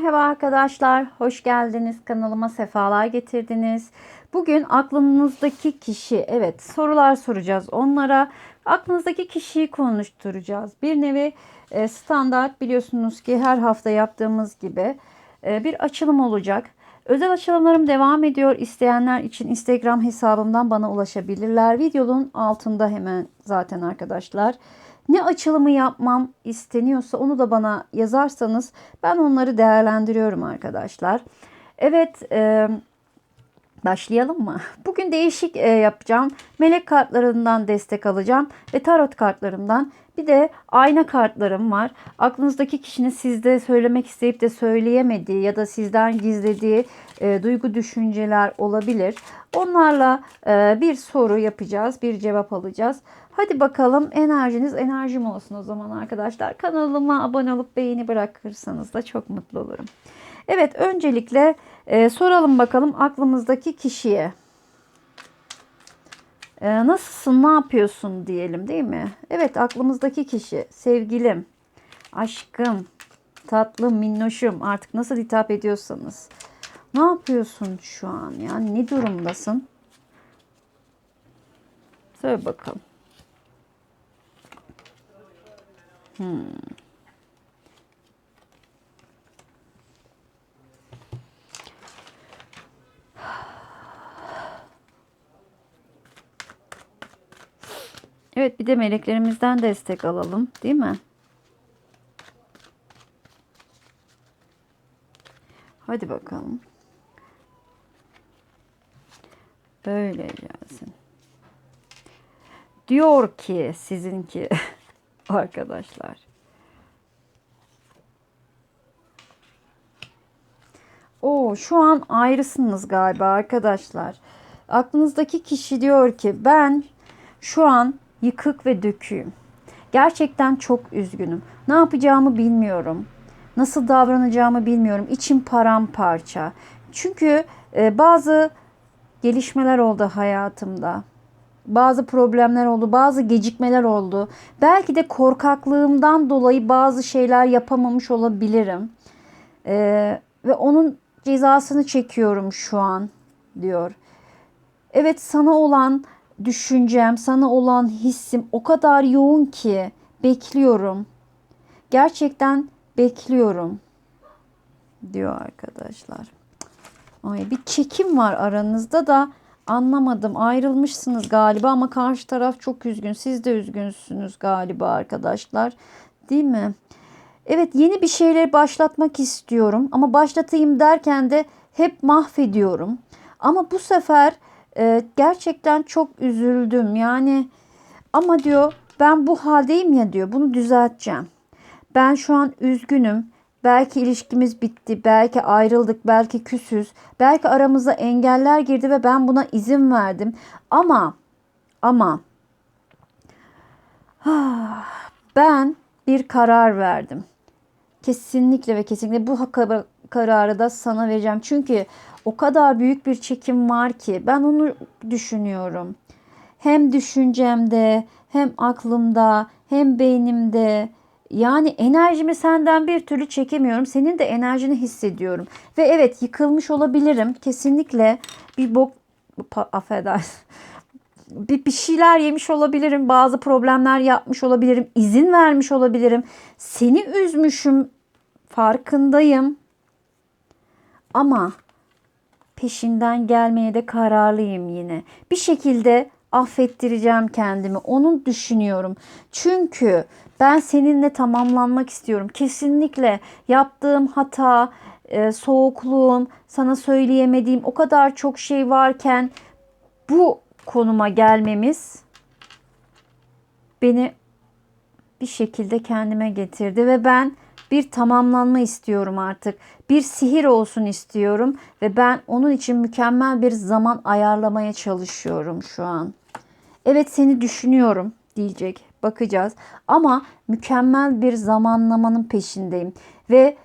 Merhaba arkadaşlar, hoş geldiniz. Kanalıma sefalar getirdiniz. Bugün aklınızdaki kişi, evet sorular soracağız onlara. Aklınızdaki kişiyi konuşturacağız. Bir nevi e, standart biliyorsunuz ki her hafta yaptığımız gibi e, bir açılım olacak. Özel açılımlarım devam ediyor. İsteyenler için Instagram hesabımdan bana ulaşabilirler. Videonun altında hemen zaten arkadaşlar. Ne açılımı yapmam isteniyorsa onu da bana yazarsanız ben onları değerlendiriyorum arkadaşlar. Evet e, başlayalım mı? Bugün değişik e, yapacağım. Melek kartlarından destek alacağım ve tarot kartlarımdan bir de ayna kartlarım var. Aklınızdaki kişinin sizde söylemek isteyip de söyleyemediği ya da sizden gizlediği e, duygu düşünceler olabilir. Onlarla e, bir soru yapacağız, bir cevap alacağız. Hadi bakalım enerjiniz enerjim olsun o zaman arkadaşlar. Kanalıma abone olup beğeni bırakırsanız da çok mutlu olurum. Evet öncelikle e, soralım bakalım aklımızdaki kişiye. E, nasılsın, ne yapıyorsun diyelim değil mi? Evet aklımızdaki kişi sevgilim, aşkım, tatlım, minnoşum artık nasıl hitap ediyorsanız. Ne yapıyorsun şu an? Yani ne durumdasın? Söyle bakalım. Hmm. Evet bir de meleklerimizden destek alalım değil mi? Hadi bakalım. Böyle gelsin. Diyor ki sizinki arkadaşlar. Oo, şu an ayrısınız galiba arkadaşlar. Aklınızdaki kişi diyor ki ben şu an yıkık ve döküyüm. Gerçekten çok üzgünüm. Ne yapacağımı bilmiyorum. Nasıl davranacağımı bilmiyorum. İçim paramparça. Çünkü e, bazı gelişmeler oldu hayatımda. Bazı problemler oldu, bazı gecikmeler oldu. Belki de korkaklığımdan dolayı bazı şeyler yapamamış olabilirim. Ee, ve onun cezasını çekiyorum şu an diyor. Evet sana olan düşüncem, sana olan hissim o kadar yoğun ki bekliyorum. Gerçekten bekliyorum diyor arkadaşlar. Ay bir çekim var aranızda da anlamadım. Ayrılmışsınız galiba ama karşı taraf çok üzgün. Siz de üzgünsünüz galiba arkadaşlar. Değil mi? Evet yeni bir şeyler başlatmak istiyorum ama başlatayım derken de hep mahvediyorum. Ama bu sefer e, gerçekten çok üzüldüm. Yani ama diyor ben bu haldeyim ya diyor bunu düzelteceğim. Ben şu an üzgünüm. Belki ilişkimiz bitti, belki ayrıldık, belki küsüz, belki aramıza engeller girdi ve ben buna izin verdim. Ama ama ben bir karar verdim. Kesinlikle ve kesinlikle bu kararı da sana vereceğim. Çünkü o kadar büyük bir çekim var ki ben onu düşünüyorum. Hem düşüncemde, hem aklımda, hem beynimde, yani enerjimi senden bir türlü çekemiyorum. Senin de enerjini hissediyorum. Ve evet yıkılmış olabilirim. Kesinlikle bir bok affedersin. Bir, bir şeyler yemiş olabilirim. Bazı problemler yapmış olabilirim. izin vermiş olabilirim. Seni üzmüşüm. Farkındayım. Ama peşinden gelmeye de kararlıyım yine. Bir şekilde affettireceğim kendimi. Onu düşünüyorum. Çünkü ben seninle tamamlanmak istiyorum. Kesinlikle yaptığım hata, e, soğukluğum, sana söyleyemediğim o kadar çok şey varken bu konuma gelmemiz beni bir şekilde kendime getirdi ve ben bir tamamlanma istiyorum artık. Bir sihir olsun istiyorum ve ben onun için mükemmel bir zaman ayarlamaya çalışıyorum şu an. Evet seni düşünüyorum diyecek. Bakacağız. Ama mükemmel bir zamanlamanın peşindeyim ve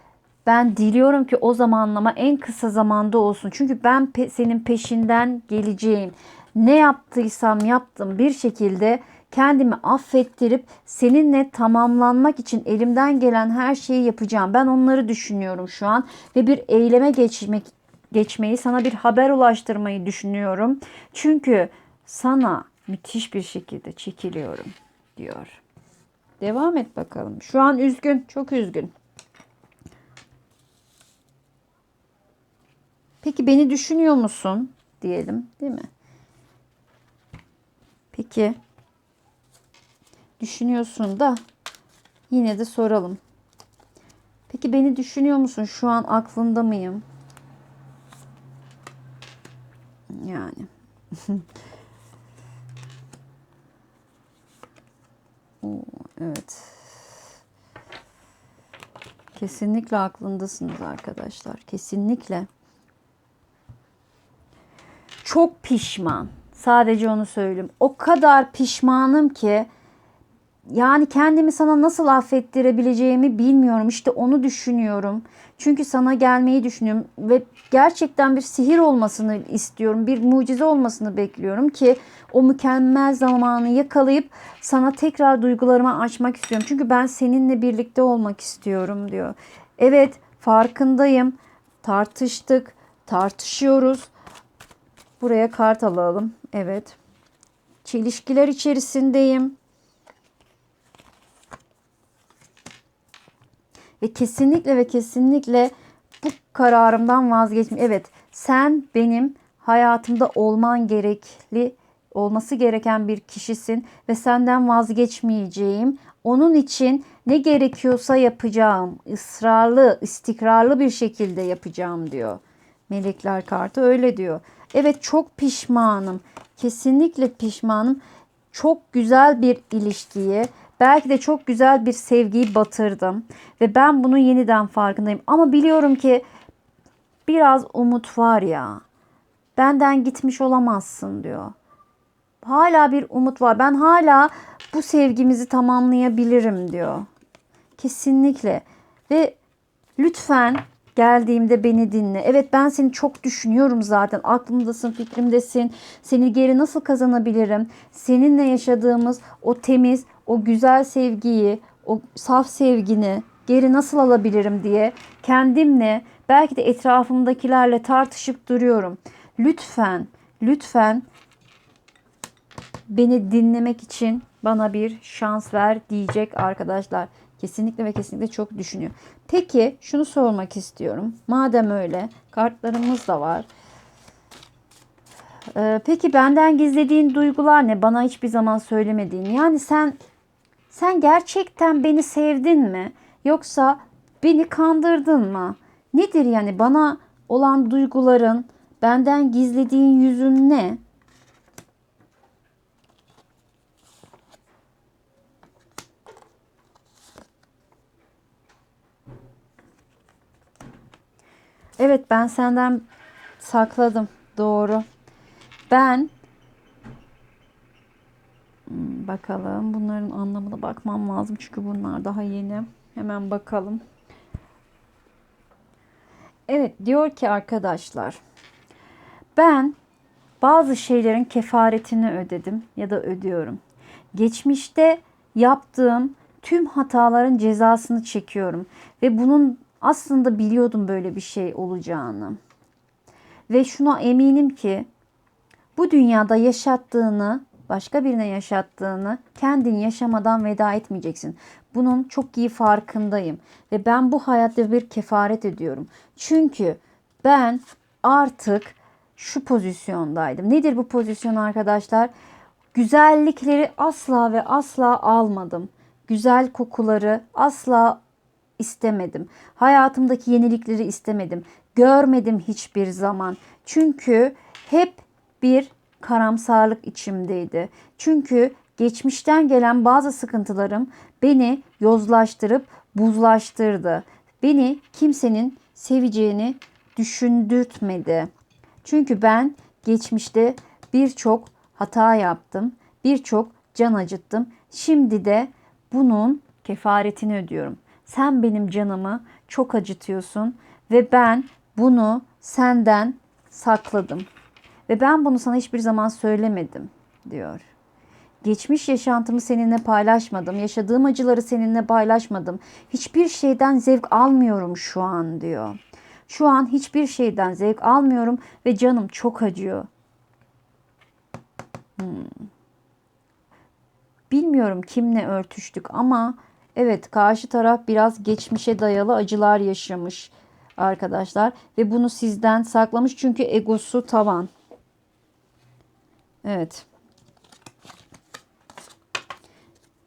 ben diliyorum ki o zamanlama en kısa zamanda olsun. Çünkü ben pe- senin peşinden geleceğim. Ne yaptıysam yaptım bir şekilde kendimi affettirip seninle tamamlanmak için elimden gelen her şeyi yapacağım. Ben onları düşünüyorum şu an ve bir eyleme geçmek geçmeyi, sana bir haber ulaştırmayı düşünüyorum. Çünkü sana müthiş bir şekilde çekiliyorum diyor. Devam et bakalım. Şu an üzgün, çok üzgün. Peki beni düşünüyor musun? Diyelim, değil mi? Peki düşünüyorsun da yine de soralım. Peki beni düşünüyor musun? Şu an aklında mıyım? Yani. Evet. Kesinlikle aklındasınız arkadaşlar. Kesinlikle. Çok pişman. Sadece onu söyleyeyim. O kadar pişmanım ki yani kendimi sana nasıl affettirebileceğimi bilmiyorum. İşte onu düşünüyorum. Çünkü sana gelmeyi düşünüyorum ve gerçekten bir sihir olmasını istiyorum. Bir mucize olmasını bekliyorum ki o mükemmel zamanı yakalayıp sana tekrar duygularımı açmak istiyorum. Çünkü ben seninle birlikte olmak istiyorum diyor. Evet, farkındayım. Tartıştık, tartışıyoruz. Buraya kart alalım. Evet. Çelişkiler içerisindeyim. Ve kesinlikle ve kesinlikle bu kararımdan vazgeçme. Evet, sen benim hayatımda olman gerekli, olması gereken bir kişisin ve senden vazgeçmeyeceğim. Onun için ne gerekiyorsa yapacağım. Israrlı, istikrarlı bir şekilde yapacağım diyor. Melekler kartı öyle diyor. Evet çok pişmanım. Kesinlikle pişmanım. Çok güzel bir ilişkiyi, belki de çok güzel bir sevgiyi batırdım ve ben bunun yeniden farkındayım. Ama biliyorum ki biraz umut var ya. Benden gitmiş olamazsın diyor. Hala bir umut var. Ben hala bu sevgimizi tamamlayabilirim diyor. Kesinlikle. Ve lütfen geldiğimde beni dinle. Evet ben seni çok düşünüyorum zaten. Aklımdasın, fikrimdesin. Seni geri nasıl kazanabilirim? Seninle yaşadığımız o temiz, o güzel sevgiyi, o saf sevgini geri nasıl alabilirim diye kendimle belki de etrafımdakilerle tartışıp duruyorum. Lütfen, lütfen beni dinlemek için bana bir şans ver diyecek arkadaşlar. Kesinlikle ve kesinlikle çok düşünüyor. Peki şunu sormak istiyorum. Madem öyle kartlarımız da var. Ee, peki benden gizlediğin duygular ne? Bana hiçbir zaman söylemediğin. Yani sen sen gerçekten beni sevdin mi? Yoksa beni kandırdın mı? Nedir yani bana olan duyguların, benden gizlediğin yüzün ne? Evet ben senden sakladım. Doğru. Ben Hmm, bakalım bunların anlamına bakmam lazım çünkü bunlar daha yeni. Hemen bakalım. Evet diyor ki arkadaşlar ben bazı şeylerin kefaretini ödedim ya da ödüyorum. Geçmişte yaptığım tüm hataların cezasını çekiyorum ve bunun aslında biliyordum böyle bir şey olacağını. Ve şuna eminim ki bu dünyada yaşattığını başka birine yaşattığını kendin yaşamadan veda etmeyeceksin. Bunun çok iyi farkındayım ve ben bu hayatta bir kefaret ediyorum. Çünkü ben artık şu pozisyondaydım. Nedir bu pozisyon arkadaşlar? Güzellikleri asla ve asla almadım. Güzel kokuları asla istemedim. Hayatımdaki yenilikleri istemedim. Görmedim hiçbir zaman. Çünkü hep bir karamsarlık içimdeydi. Çünkü geçmişten gelen bazı sıkıntılarım beni yozlaştırıp buzlaştırdı. Beni kimsenin seveceğini düşündürtmedi. Çünkü ben geçmişte birçok hata yaptım, birçok can acıttım. Şimdi de bunun kefaretini ödüyorum. Sen benim canımı çok acıtıyorsun ve ben bunu senden sakladım. Ve ben bunu sana hiçbir zaman söylemedim diyor. Geçmiş yaşantımı seninle paylaşmadım. Yaşadığım acıları seninle paylaşmadım. Hiçbir şeyden zevk almıyorum şu an diyor. Şu an hiçbir şeyden zevk almıyorum ve canım çok acıyor. Hmm. Bilmiyorum kimle örtüştük ama evet karşı taraf biraz geçmişe dayalı acılar yaşamış arkadaşlar ve bunu sizden saklamış çünkü egosu tavan. Evet.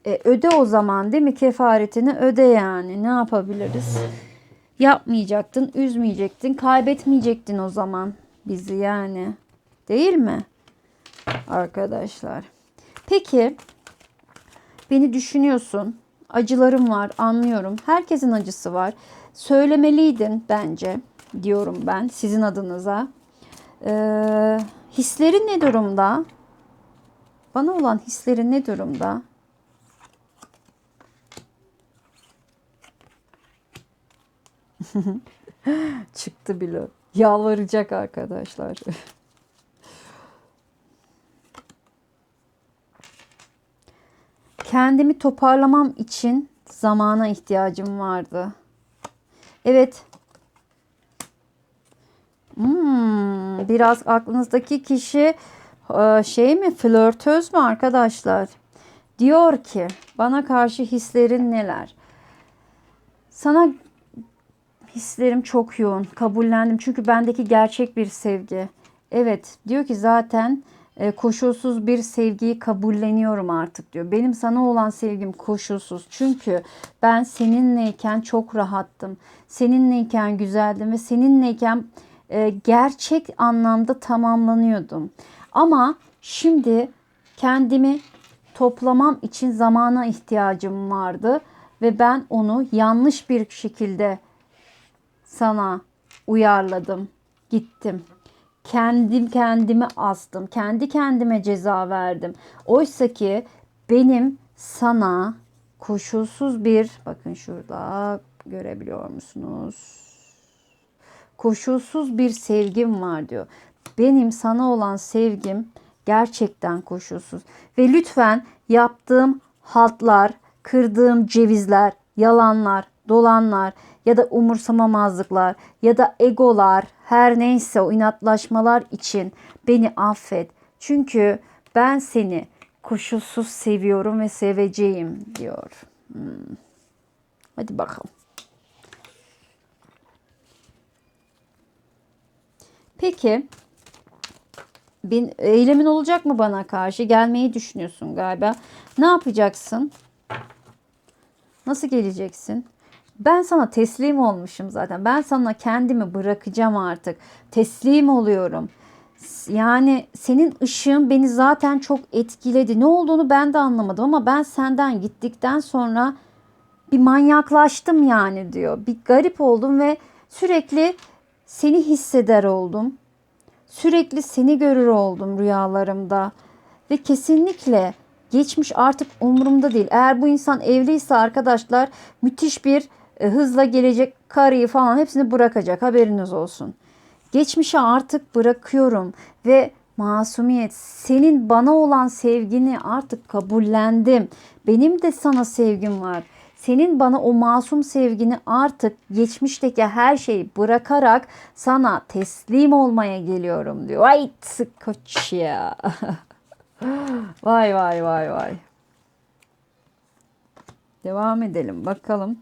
E, öde o zaman değil mi kefaretini öde yani ne yapabiliriz? Yapmayacaktın, üzmeyecektin, kaybetmeyecektin o zaman bizi yani. Değil mi? Arkadaşlar. Peki beni düşünüyorsun. Acılarım var, anlıyorum. Herkesin acısı var. Söylemeliydin bence diyorum ben sizin adınıza. Ee, hislerin ne durumda? Bana olan hislerin ne durumda? Çıktı bile. Yalvaracak arkadaşlar. Kendimi toparlamam için zamana ihtiyacım vardı. Evet. Hmm, biraz aklınızdaki kişi e, şey mi flörtöz mü arkadaşlar? Diyor ki bana karşı hislerin neler? Sana hislerim çok yoğun. Kabullendim çünkü bendeki gerçek bir sevgi. Evet diyor ki zaten koşulsuz bir sevgiyi kabulleniyorum artık diyor. Benim sana olan sevgim koşulsuz. Çünkü ben seninleyken çok rahattım. Seninleyken güzeldim ve seninleyken e, gerçek anlamda tamamlanıyordum. Ama şimdi kendimi toplamam için zamana ihtiyacım vardı ve ben onu yanlış bir şekilde sana uyarladım. Gittim. Kendim kendimi astım. Kendi kendime ceza verdim. Oysa ki benim sana koşulsuz bir bakın şurada görebiliyor musunuz? Koşulsuz bir sevgim var diyor. Benim sana olan sevgim gerçekten koşulsuz. Ve lütfen yaptığım haltlar, kırdığım cevizler, yalanlar, dolanlar ya da umursamamazlıklar ya da egolar her neyse o inatlaşmalar için beni affet. Çünkü ben seni koşulsuz seviyorum ve seveceğim diyor. Hmm. Hadi bakalım. Peki bir eylemin olacak mı bana karşı? Gelmeyi düşünüyorsun galiba. Ne yapacaksın? Nasıl geleceksin? Ben sana teslim olmuşum zaten. Ben sana kendimi bırakacağım artık. Teslim oluyorum. Yani senin ışığın beni zaten çok etkiledi. Ne olduğunu ben de anlamadım ama ben senden gittikten sonra bir manyaklaştım yani diyor. Bir garip oldum ve sürekli seni hisseder oldum. Sürekli seni görür oldum rüyalarımda. Ve kesinlikle geçmiş artık umurumda değil. Eğer bu insan evliyse arkadaşlar müthiş bir e, hızla gelecek karıyı falan hepsini bırakacak haberiniz olsun. Geçmişe artık bırakıyorum ve masumiyet senin bana olan sevgini artık kabullendim. Benim de sana sevgim var. Senin bana o masum sevgini artık geçmişteki her şeyi bırakarak sana teslim olmaya geliyorum diyor. Ay koç ya. vay vay vay vay. Devam edelim bakalım.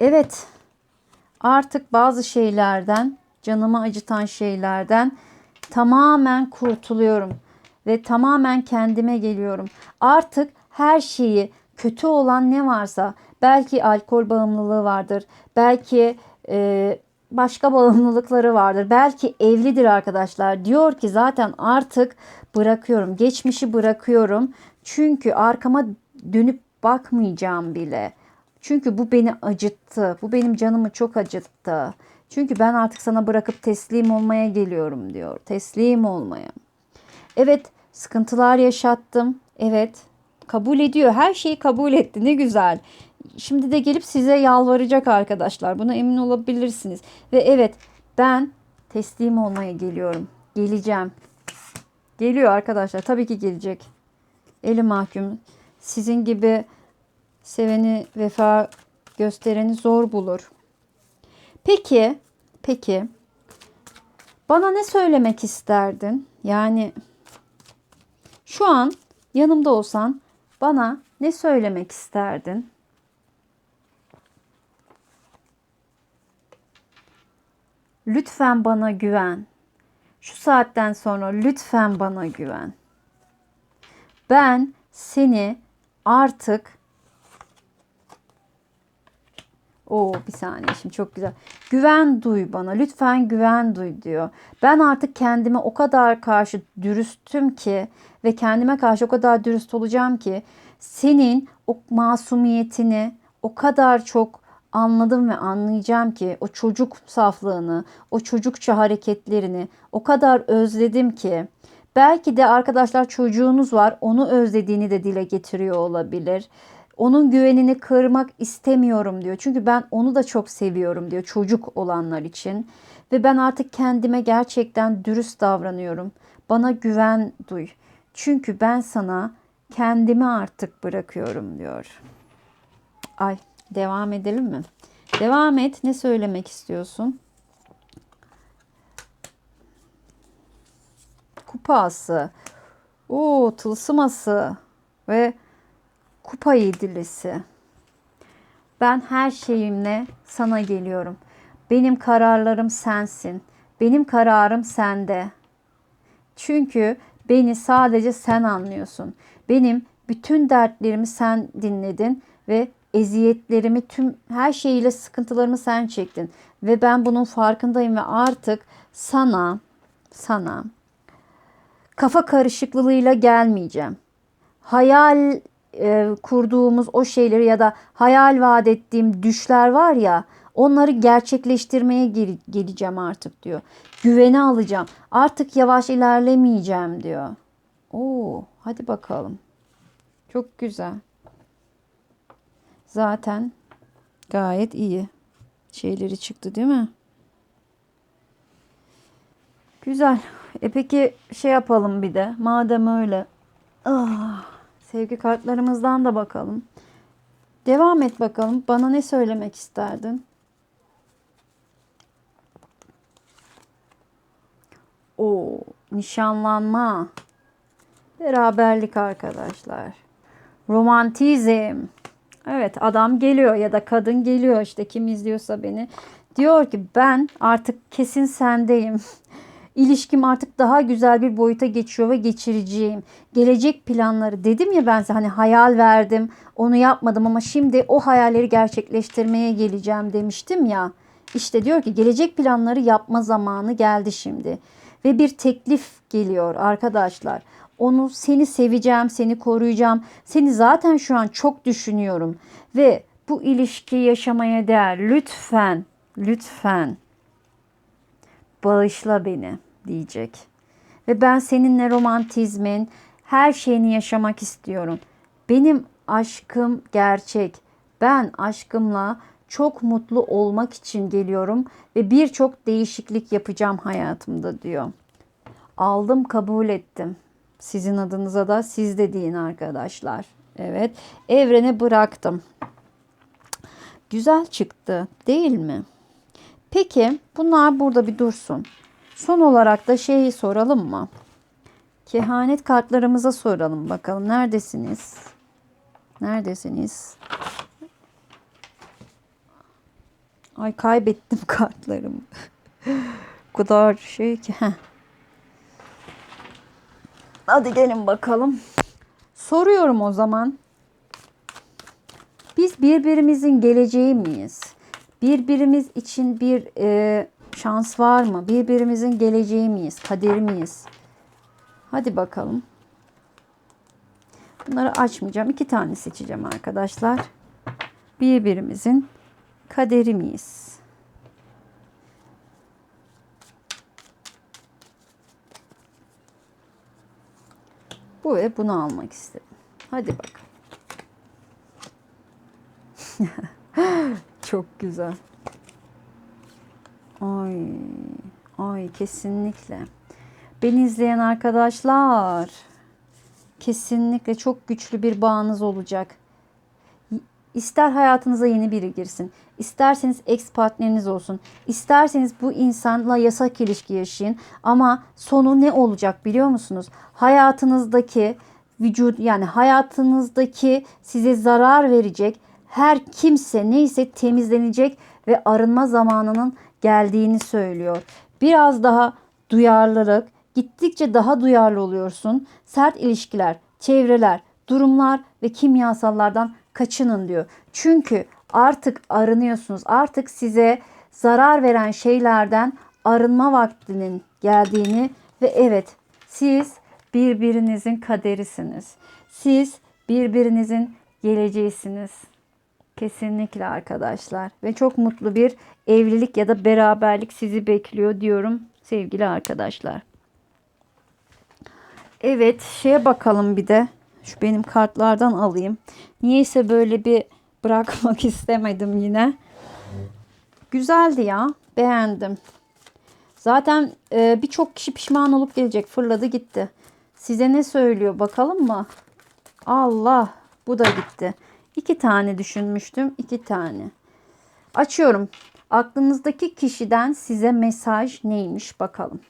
Evet. Artık bazı şeylerden, canımı acıtan şeylerden tamamen kurtuluyorum ve tamamen kendime geliyorum. Artık her şeyi kötü olan ne varsa belki alkol bağımlılığı vardır. Belki e, başka bağımlılıkları vardır. Belki evlidir arkadaşlar. Diyor ki zaten artık bırakıyorum. Geçmişi bırakıyorum. Çünkü arkama dönüp bakmayacağım bile. Çünkü bu beni acıttı. Bu benim canımı çok acıttı. Çünkü ben artık sana bırakıp teslim olmaya geliyorum diyor. Teslim olmaya. Evet, sıkıntılar yaşattım. Evet, kabul ediyor. Her şeyi kabul etti. Ne güzel. Şimdi de gelip size yalvaracak arkadaşlar. Buna emin olabilirsiniz. Ve evet, ben teslim olmaya geliyorum. Geleceğim. Geliyor arkadaşlar. Tabii ki gelecek. Eli mahkum. Sizin gibi seveni vefa göstereni zor bulur. Peki, peki. Bana ne söylemek isterdin? Yani şu an yanımda olsan bana ne söylemek isterdin? Lütfen bana güven. Şu saatten sonra lütfen bana güven. Ben seni artık Oo bir saniye şimdi çok güzel. Güven duy bana. Lütfen güven duy diyor. Ben artık kendime o kadar karşı dürüstüm ki ve kendime karşı o kadar dürüst olacağım ki senin o masumiyetini o kadar çok anladım ve anlayacağım ki o çocuk saflığını, o çocukça hareketlerini o kadar özledim ki belki de arkadaşlar çocuğunuz var onu özlediğini de dile getiriyor olabilir. Onun güvenini kırmak istemiyorum diyor. Çünkü ben onu da çok seviyorum diyor çocuk olanlar için. Ve ben artık kendime gerçekten dürüst davranıyorum. Bana güven duy. Çünkü ben sana kendimi artık bırakıyorum diyor. Ay devam edelim mi? Devam et. Ne söylemek istiyorsun? Kupası. Oo, tılsıması ve kupa yedilisi. Ben her şeyimle sana geliyorum. Benim kararlarım sensin. Benim kararım sende. Çünkü beni sadece sen anlıyorsun. Benim bütün dertlerimi sen dinledin ve eziyetlerimi tüm her şeyiyle sıkıntılarımı sen çektin ve ben bunun farkındayım ve artık sana sana kafa karışıklığıyla gelmeyeceğim. Hayal e, kurduğumuz o şeyleri ya da hayal vaat ettiğim düşler var ya onları gerçekleştirmeye gel- geleceğim artık diyor. Güveni alacağım. Artık yavaş ilerlemeyeceğim diyor. Oo, hadi bakalım. Çok güzel. Zaten gayet iyi şeyleri çıktı değil mi? Güzel. E peki şey yapalım bir de. Madem öyle. Ah, sevgi kartlarımızdan da bakalım. Devam et bakalım. Bana ne söylemek isterdin? O nişanlanma. Beraberlik arkadaşlar. Romantizm. Evet adam geliyor ya da kadın geliyor işte kim izliyorsa beni. Diyor ki ben artık kesin sendeyim. İlişkim artık daha güzel bir boyuta geçiyor ve geçireceğim. Gelecek planları dedim ya ben size hani hayal verdim onu yapmadım ama şimdi o hayalleri gerçekleştirmeye geleceğim demiştim ya. İşte diyor ki gelecek planları yapma zamanı geldi şimdi. Ve bir teklif geliyor arkadaşlar. Onu seni seveceğim, seni koruyacağım. Seni zaten şu an çok düşünüyorum ve bu ilişkiyi yaşamaya değer. Lütfen, lütfen bağışla beni diyecek. Ve ben seninle romantizmin her şeyini yaşamak istiyorum. Benim aşkım gerçek. Ben aşkımla çok mutlu olmak için geliyorum ve birçok değişiklik yapacağım hayatımda diyor. Aldım, kabul ettim. Sizin adınıza da siz de deyin arkadaşlar. Evet, evrene bıraktım. Güzel çıktı, değil mi? Peki, bunlar burada bir dursun. Son olarak da şeyi soralım mı? Kehanet kartlarımıza soralım bakalım. Neredesiniz? Neredesiniz? Ay kaybettim kartlarımı. o kadar şey ki. Heh. Hadi gelin bakalım. Soruyorum o zaman. Biz birbirimizin geleceği miyiz? Birbirimiz için bir e, şans var mı? Birbirimizin geleceği miyiz? Kader miyiz? Hadi bakalım. Bunları açmayacağım. İki tane seçeceğim arkadaşlar. Birbirimizin kaderi miyiz? Bu ve bunu almak istedim. Hadi bakalım. Çok güzel. Ay, ay kesinlikle. Beni izleyen arkadaşlar Kesinlikle çok güçlü bir bağınız olacak. İster hayatınıza yeni biri girsin, isterseniz ex partneriniz olsun, isterseniz bu insanla yasak ilişki yaşayın ama sonu ne olacak biliyor musunuz? Hayatınızdaki vücut yani hayatınızdaki size zarar verecek her kimse neyse temizlenecek ve arınma zamanının geldiğini söylüyor. Biraz daha duyarlılık, gittikçe daha duyarlı oluyorsun. Sert ilişkiler, çevreler, durumlar ve kimyasallardan kaçının diyor. Çünkü artık arınıyorsunuz. Artık size zarar veren şeylerden arınma vaktinin geldiğini ve evet siz birbirinizin kaderisiniz. Siz birbirinizin geleceğisiniz. Kesinlikle arkadaşlar ve çok mutlu bir evlilik ya da beraberlik sizi bekliyor diyorum sevgili arkadaşlar. Evet şeye bakalım bir de. Şu benim kartlardan alayım. Niyeyse böyle bir bırakmak istemedim yine. Güzeldi ya. Beğendim. Zaten e, birçok kişi pişman olup gelecek. Fırladı gitti. Size ne söylüyor bakalım mı? Allah bu da gitti. İki tane düşünmüştüm. iki tane. Açıyorum. Aklınızdaki kişiden size mesaj neymiş bakalım.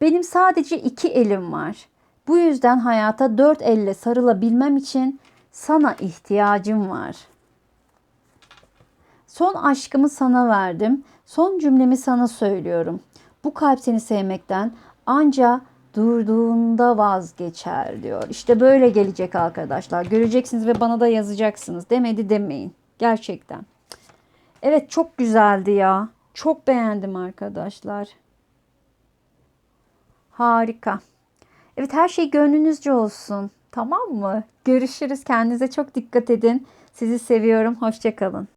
Benim sadece iki elim var. Bu yüzden hayata dört elle sarılabilmem için sana ihtiyacım var. Son aşkımı sana verdim. Son cümlemi sana söylüyorum. Bu kalp seni sevmekten anca durduğunda vazgeçer diyor. İşte böyle gelecek arkadaşlar. Göreceksiniz ve bana da yazacaksınız. Demedi demeyin. Gerçekten. Evet çok güzeldi ya. Çok beğendim arkadaşlar. Harika. Evet her şey gönlünüzce olsun. Tamam mı? Görüşürüz. Kendinize çok dikkat edin. Sizi seviyorum. Hoşçakalın.